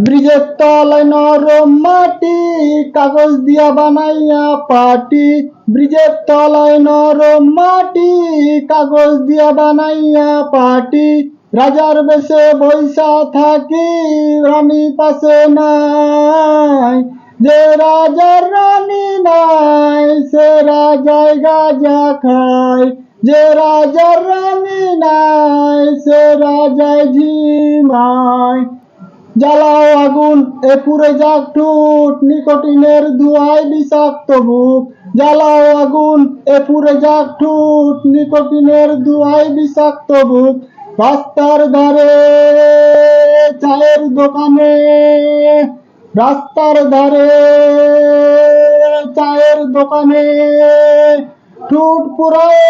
ব্রিজের তলায় নরম মাটি, কাগজ দিয়া বানাইয়া পাটি। ব্রিজের তলায় নরম মাটি, কাগজ দিয়া বানাইয়া পাটি। রাজার বেশে বৈশা থাকি, রানী পাশে নাই। যে রাজার রানী নাই, সে রাজায় গাজা খায়। যে রাজার রানী নাই, সে রাজায় ঝিমায়। জ্বালাও আগুন, এ পুরে যাক ঠুট, নিকটিনের ধুয়ায় বিষাক্ত বুক। জ্বালাও আগুন, এ পুরে যাক ঠুট, নিকটিনের ধুয়ায় বিষাক্ত বুক। রাস্তার ধারে, চায়ের দোকানে, রাস্তার ধারে, চায়ের দোকানে, ঠুট পুরায়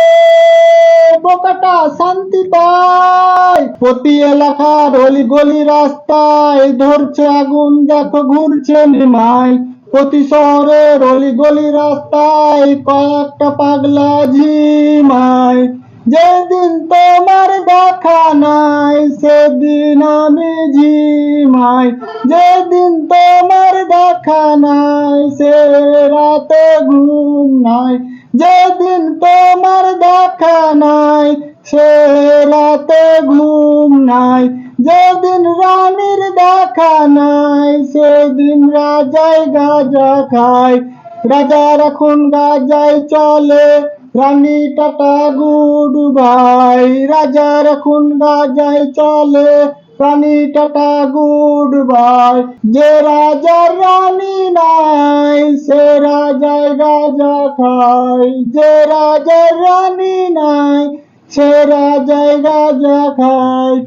বোকাটা শান্তি পায়। প্রতি এলাকার অলি গলি রাস্তায় ধরছে আগুন, দেখো ঘুরছে প্রতি শহরের অলি গলি রাস্তায় কয়েকটা পাগলা ঝিমায় যেদিন তোমার দেখা নাই, সেদিন আমি ঝিমাই। যেদিন তোমার দেখা নাই, সে রাতে ঘুম নাই। যেদিন তোমার দেখা নাই, সে রাতে ঘুম নাই। যেদিন রানীর দেখা নাই, সেদিন রাজাই গাজা খায়। রাজার এখন গাজাই চলে, রানী টাটা গুড বাই। রাজার এখন গাজাই চলে, রানী টাটা গুড বাই। যে রাজার রানী নাই, সে রাজায় খায় যে রাজার রানী নাই সে রাজায় রাজা খায়